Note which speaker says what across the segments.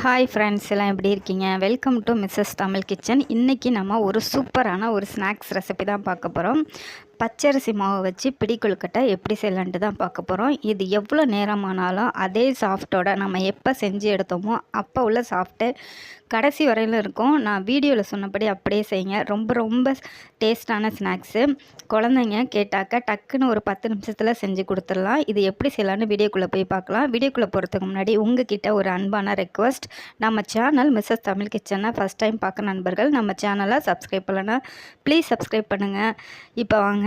Speaker 1: Hi friends எல்லாம் எப்படி இருக்கீங்க? Welcome to Mrs Tamil kitchen இன்றைக்கி நம்ம ஒரு சூப்பரான ஒரு ஸ்நாக்ஸ் ரெசிபி தான் பார்க்க போகிறோம் பச்சரிசி மாவை வச்சு பிடி கொழுக்கட்டை எப்படி செய்யலான்ட்டு தான் பார்க்க போகிறோம் இது எவ்வளோ நேரமானாலும் அதே சாஃப்ட்டோட நம்ம எப்போ செஞ்சு எடுத்தோமோ அப்போ உள்ள சாஃப்ட்டு கடைசி வரையிலும் இருக்கும். நான் வீடியோவில் சொன்னபடி அப்படியே செய்யுங்க. ரொம்ப ரொம்ப டேஸ்டான ஸ்நாக்ஸு. குழந்தைங்க கேட்டாக்க டக்குன்னு ஒரு பத்து நிமிஷத்தில் செஞ்சு கொடுத்துடலாம். இது எப்படி செய்யலான்னு வீடியோக்குள்ளே போய் பார்க்கலாம். வீடியோக்குள்ளே போகிறதுக்கு முன்னாடி உங்ககிட்ட ஒரு அன்பான ரெக்வஸ்ட் நம்ம சேனல் மிஸ்ஸஸ் தமிழ் கிச்சனை ஃபஸ்ட் டைம் பார்க்க நண்பர்கள் நம்ம சேனலை சப்ஸ்கிரைப் பண்ணலன்னா ப்ளீஸ் சப்ஸ்கிரைப் பண்ணுங்கள் இப்போ வாங்க.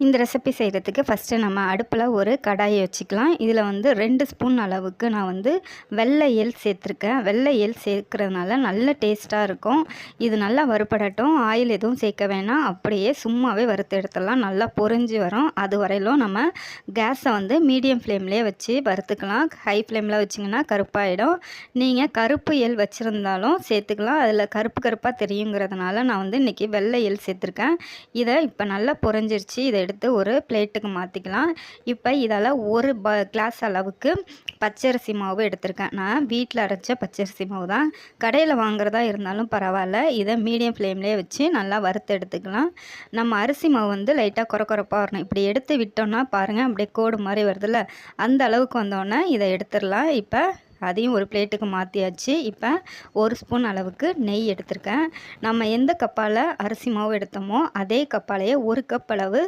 Speaker 1: இந்த ரெசிபி செய்கிறதுக்கு ஃபஸ்ட்டு நம்ம அடுப்பில் ஒரு கடாயை வச்சுக்கலாம். இதில் வந்து ரெண்டு ஸ்பூன் அளவுக்கு நான் வந்து வெள்ளை எல் சேர்த்துருக்கேன். வெள்ளை எல் சேர்க்குறதுனால நல்ல டேஸ்ட்டாக இருக்கும். இது நல்லா வறுப்படட்டும் ஆயில் எதுவும் சேர்க்க வேணாம். அப்படியே சும்மாவே வறுத்து எடுத்துடலாம். நல்லா பொறிஞ்சு வரும். அது வரையிலும் நம்ம கேஸை வந்து மீடியம் ஃப்ளேம்லேயே வச்சு வறுத்துக்கலாம். ஹை ஃப்ளேமில் வச்சிங்கன்னா கருப்பாயிடும். நீங்கள் கருப்பு எல் வச்சுருந்தாலும் சேர்த்துக்கலாம். அதில் கருப்பு கருப்பாக தெரியுங்கிறதுனால நான் வந்து இன்றைக்கி வெள்ளை எல் சேர்த்துருக்கேன். இதை இப்போ நல்லா பொறிஞ்சிருச்சு. இதை எடுத்து ஒரு பிளேட்டுக்கு மாற்றிக்கலாம் இப்போ இதால் ஒரு ப கிளாஸ் அளவுக்கு பச்சரிசி மாவு எடுத்திருக்கேன். நான் வீட்டில் அரைச்ச பச்சரிசி மாவு தான். கடையில் வாங்குறதா இருந்தாலும் பரவாயில்ல. இதை மீடியம் ஃப்ளேம்லேயே வச்சு நல்லா வறுத்து எடுத்துக்கலாம். நம்ம அரிசி மாவு வந்து லைட்டாக குறை குறைப்பாக வரணும். இப்படி எடுத்து விட்டோன்னா பாருங்கள் அப்படியே கோடு மாதிரி வருதுல்ல? அந்த அளவுக்கு வந்தோடனே இதை எடுத்துடலாம். இப்போ அதையும் ஒரு பிளேட்டுக்கு மாற்றியாச்சு இப்போ ஒரு ஸ்பூன் அளவுக்கு நெய் எடுத்திருக்கேன். நம்ம எந்த கப்பால் அரிசி மாவு எடுத்தோமோ அதே கப்பாலேயே ஒரு கப் அளவு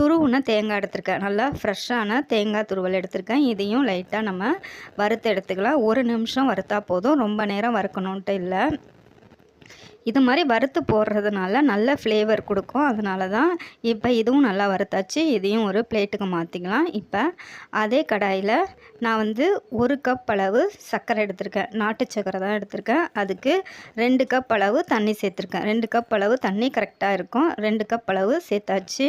Speaker 1: துருவுன தேங்காய் எடுத்திருக்கேன். நல்லா ஃப்ரெஷ்ஷான தேங்காய் துருவல் எடுத்திருக்கேன். இதையும் லைட்டாக நம்ம வறுத்து எடுத்துக்கலாம். ஒரு நிமிஷம் வறுத்தா போதும். ரொம்ப நேரம் வறுக்கணுன்ட்டு இல்லை. இது மாதிரி வறுத்து போடுறதுனால நல்ல ஃப்ளேவர் கொடுக்கும். அதனால தான் இப்போ இதுவும் நல்லா வறுத்தாச்சு. இதையும் ஒரு பிளேட்டுக்கு மாற்றிக்கலாம் இப்போ அதே கடாயில் நான் வந்து ஒரு கப் அளவு சர்க்கரை எடுத்திருக்கேன். நாட்டு சர்க்கரை தான் எடுத்திருக்கேன். அதுக்கு ரெண்டு கப் அளவு தண்ணி சேர்த்துருக்கேன். ரெண்டு கப் அளவு தண்ணி கரெக்டாக இருக்கும். ரெண்டு கப் அளவு சேர்த்தாச்சு.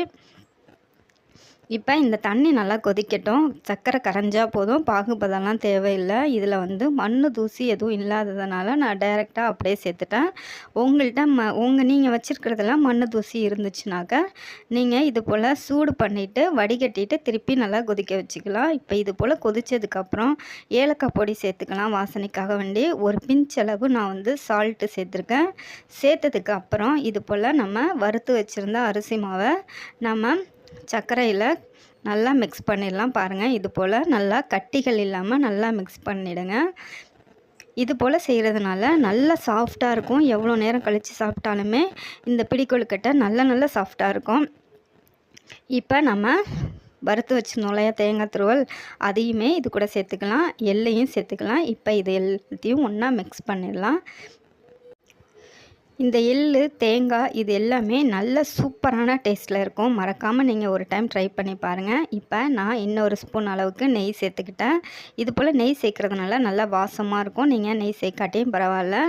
Speaker 1: இப்போ இந்த தண்ணி நல்லா கொதிக்கட்டும். சர்க்கரை கரைஞ்சால் போதும். பாகுபதம்லாம் தேவையில்லை. இதில் வந்து மண் தூசி எதுவும் இல்லாததுனால நான் டைரெக்டாக அப்படியே சேர்த்துட்டேன். உங்கள்கிட்ட ம உங்கள் நீங்கள் வச்சுருக்கிறதெல்லாம் மண் தூசி இருந்துச்சுனாக்கா நீங்கள் இது போல் சூடு பண்ணிவிட்டு வடிகட்டிட்டு திருப்பி நல்லா கொதிக்க வச்சுக்கலாம். இப்போ இது போல் கொதித்ததுக்கப்புறம் ஏலக்காய் பொடி சேர்த்துக்கலாம். வாசனைக்காக வேண்டி ஒரு பிஞ்ச் அளவு நான் வந்து சால்ட்டு சேர்த்துருக்கேன். சேர்த்ததுக்கு அப்புறம் இது போல் நம்ம வறுத்து வச்சுருந்த அரிசி மாவை நம்ம சர்க்கரையில் நல்லா மிக்ஸ் பண்ணிடலாம் பாருங்கள் இது போல் நல்லா கட்டிகள் இல்லாமல் நல்லா மிக்ஸ் பண்ணிவிடுங்க இது போல் செய்கிறதுனால நல்லா சாஃப்டாக இருக்கும். எவ்வளோ நேரம் கழித்து சாப்பிட்டாலுமே இந்த பிடிக்கொழுக்கட்டை நல்ல நல்ல சாஃப்டாக இருக்கும். இப்போ நம்ம வறுத்து வச்சிருந்தோம் இல்லையா தேங்காய் துருவல் அதையுமே இது கூட சேர்த்துக்கலாம். எள்ளையும் சேர்த்துக்கலாம். இப்போ இது எல்லாத்தையும் ஒன்றா மிக்ஸ் பண்ணிடலாம். இந்த எள் தேங்காய் இது எல்லாமே நல்ல சூப்பரான டேஸ்ட்டில் இருக்கும். மறக்காமல் நீங்கள் ஒரு டைம் ட்ரை பண்ணி பாருங்கள் இப்போ நான் இன்னொரு ஸ்பூன் அளவுக்கு நெய் சேர்த்துக்கிட்டேன். இது போல் நெய் சேர்க்குறதுனால நல்லா வாசமாக இருக்கும். நீங்கள் நெய் சேர்க்காட்டியும் பரவாயில்ல.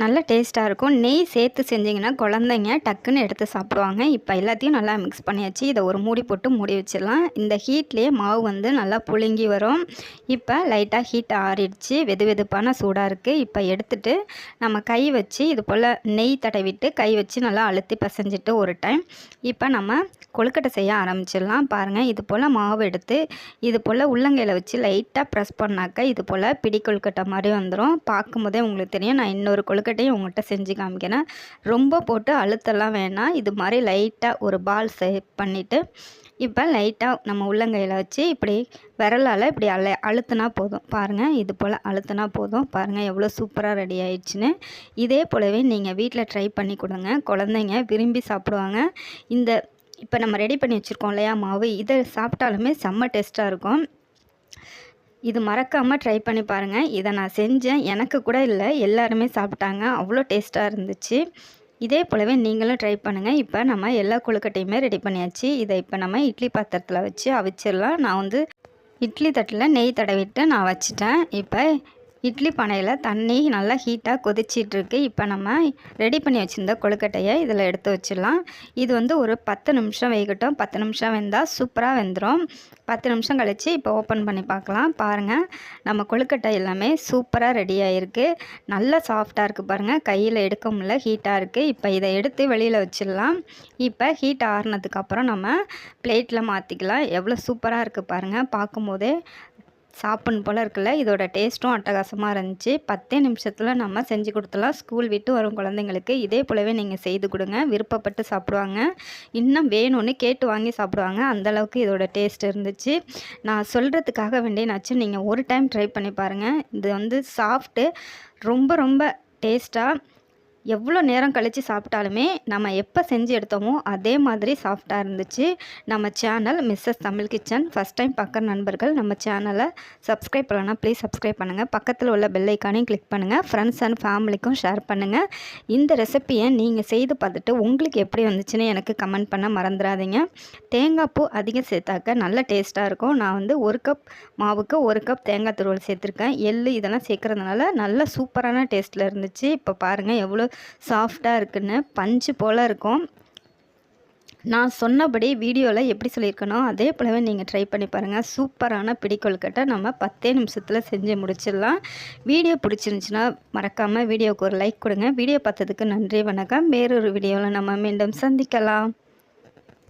Speaker 1: நல்ல டேஸ்ட்டாக இருக்கும். நெய் சேர்த்து செஞ்சிங்கன்னா குழந்தைங்க டக்குன்னு எடுத்து சாப்பிடுவாங்க. இப்போ எல்லாத்தையும் நல்லா மிக்ஸ் பண்ணியாச்சு. இதை ஒரு மூடி போட்டு மூடி வச்சிடலாம். இந்த ஹீட்லேயே மாவு வந்து நல்லா புழுங்கி வரும். இப்போ லைட்டாக ஹீட் ஆறிடுச்சு. வெது வெதுப்பான சூடாக இருக்குது இப்போ எடுத்துட்டு நம்ம கை வச்சு இது போல் நெய் தடவிட்டு கை வச்சு நல்லா அழுத்தி பசைஞ்சிட்டு ஒரு டைம் இப்போ நம்ம கொழுக்கட்டை செய்ய ஆரம்பிச்சிடலாம். பாருங்கள் இது போல் மாவு எடுத்து இது போல் உள்ளங்கையில் வச்சு லைட்டாக ப்ரெஸ் பண்ணாக்க இது போல் பிடி கொழுக்கட்டை மாதிரி வந்துடும் பார்க்கும்போதே உங்களுக்கு தெரியும். நான் இன்னொரு கொழுக்கட்டையும் உங்கள்கிட்ட செஞ்சு காமிக்கிறேன். ரொம்ப போட்டு அழுத்தெல்லாம் வேணாம். இது மாதிரி லைட்டாக ஒரு பால் ஷேப் பண்ணிவிட்டு இப்போ லைட்டாக நம்ம உள்ளங்கையில் வச்சு இப்படி விரலால் இப்படி அழ அழுத்தினா போதும். பாருங்கள் இது போல் அழுத்தினா போதும். பாருங்கள் எவ்வளோ சூப்பராக ரெடி ஆயிடுச்சுன்னு. இதே போலவே நீங்கள் வீட்டில் ட்ரை பண்ணி கொடுங்க. குழந்தைங்க விரும்பி சாப்பிடுவாங்க. இந்த இப்போ நம்ம ரெடி பண்ணி வச்சுருக்கோம் இல்லையா மாவு. இதை சாப்பிட்டாலுமே செம்ம டேஸ்ட்டாக இருக்கும். இது மறக்காமல் ட்ரை பண்ணி பாருங்கள் இதை நான் செஞ்சேன். எனக்கு கூட இல்லை. எல்லாருமே சாப்பிட்டாங்க. அவ்வளோ டேஸ்ட்டாக இருந்துச்சு. இதே போலவே நீங்களும் ட்ரை பண்ணுங்கள் இப்போ நம்ம எல்லா கொழுக்கட்டையுமே ரெடி பண்ணியாச்சு. இதை இப்போ நம்ம இட்லி பாத்திரத்தில் வச்சு அவிச்சிடலாம். நான் வந்து இட்லி தட்டில் நெய் தடவிட்டு நான் வச்சுட்டேன். இப்போ இட்லி பானையில் தண்ணி நல்லா ஹீட்டாக கொதிச்சிட்ருக்கு. இப்போ நம்ம ரெடி பண்ணி வச்சுருந்த கொழுக்கட்டையை இதில் எடுத்து வச்சிடலாம். இது வந்து ஒரு பத்து நிமிஷம் வேகட்டும். பத்து நிமிஷம் வெந்தால் சூப்பராக வெந்துடும் பத்து நிமிஷம் கழித்து இப்போ ஓப்பன் பண்ணி பார்க்கலாம். பாருங்கள் நம்ம கொழுக்கட்டை எல்லாமே சூப்பராக ரெடி ஆகிருக்கு நல்லா சாஃப்டாக இருக்குது பாருங்கள் கையில் எடுக்க முடியல ஹீட்டாக இருக்குது இப்போ இதை எடுத்து வெளியில் வச்சிடலாம். இப்போ ஹீட் ஆறுனதுக்கப்புறம் நம்ம பிளேட்டில் மாற்றிக்கலாம் எவ்வளோ சூப்பராக இருக்குது பாருங்கள் பார்க்கும்போதே சாப்பிட்ணு போல் இருக்குல்ல. இதோட டேஸ்ட்டும் அட்டகாசமாக இருந்துச்சு. பத்தே நிமிஷத்தில் நம்ம செஞ்சு கொடுத்துலாம் ஸ்கூல் விட்டு வரும் குழந்தைங்களுக்கு இதே போலவே நீங்கள் செய்து கொடுங்க. விருப்பப்பட்டு சாப்பிடுவாங்க. இன்னும் வேணும்னு கேட்டு வாங்கி சாப்பிடுவாங்க. அந்தளவுக்கு இதோட டேஸ்ட் இருந்துச்சு. நான் சொல்கிறதுக்காக வேண்டியனாச்சும் நீங்கள் ஒரு டைம் ட்ரை பண்ணி பாருங்கள் இது வந்து சாஃப்ட்டு ரொம்ப ரொம்ப டேஸ்ட்டாக எவ்வளோ நேரம் கழித்து சாப்பிட்டாலுமே நம்ம எப்போ செஞ்சு எடுத்தோமோ அதே மாதிரி சாஃப்டாக இருந்துச்சு. நம்ம channel Mrs Tamil kitchen first time பார்க்குற நண்பர்கள் நம்ம சேனலை சப்ஸ்கிரைப் பண்ணலாம் ப்ளீஸ் சப்ஸ்கிரைப் பண்ணுங்கள் பக்கத்தில் உள்ள பெல்லைக்கானையும் கிளிக் பண்ணுங்கள் ஃப்ரெண்ட்ஸ் அண்ட் ஃபேமிலிக்கும் ஷேர் பண்ணுங்கள் இந்த ரெசிப்பியை நீங்கள் செய்து பார்த்துட்டு உங்களுக்கு எப்படி வந்துச்சுன்னு எனக்கு கமெண்ட் பண்ண மறந்துடாதீங்க. தேங்காய் பூ அதிகம் சேர்த்தாக்க நல்ல டேஸ்ட்டாக இருக்கும். நான் வந்து ஒரு கப் மாவுக்கு ஒரு கப் தேங்காய் துருவல் சேர்த்துருக்கேன். எள்ளு இதெல்லாம் சேர்க்குறதுனால நல்ல சூப்பரான டேஸ்ட்டில் இருந்துச்சு. இப்போ பாருங்கள் எவ்வளோ சாஃப்டாக இருக்குன்னு பஞ்சு போல் இருக்கும். நான் சொன்னபடி வீடியோவில் எப்படி சொல்லியிருக்கனோ அதே போலவே நீங்கள் ட்ரை பண்ணி பாருங்கள் சூப்பரான பிடிக்கொழுக்கட்டை நம்ம பத்தே நிமிஷத்தில் செஞ்சு முடிச்சிடலாம். வீடியோ பிடிச்சிருந்துச்சின்னா மறக்காமல் வீடியோவுக்கு ஒரு லைக் கொடுங்க. வீடியோ பார்த்ததுக்கு நன்றி வணக்கம். வேறொரு வீடியோவில் நம்ம மீண்டும் சந்திக்கலாம்.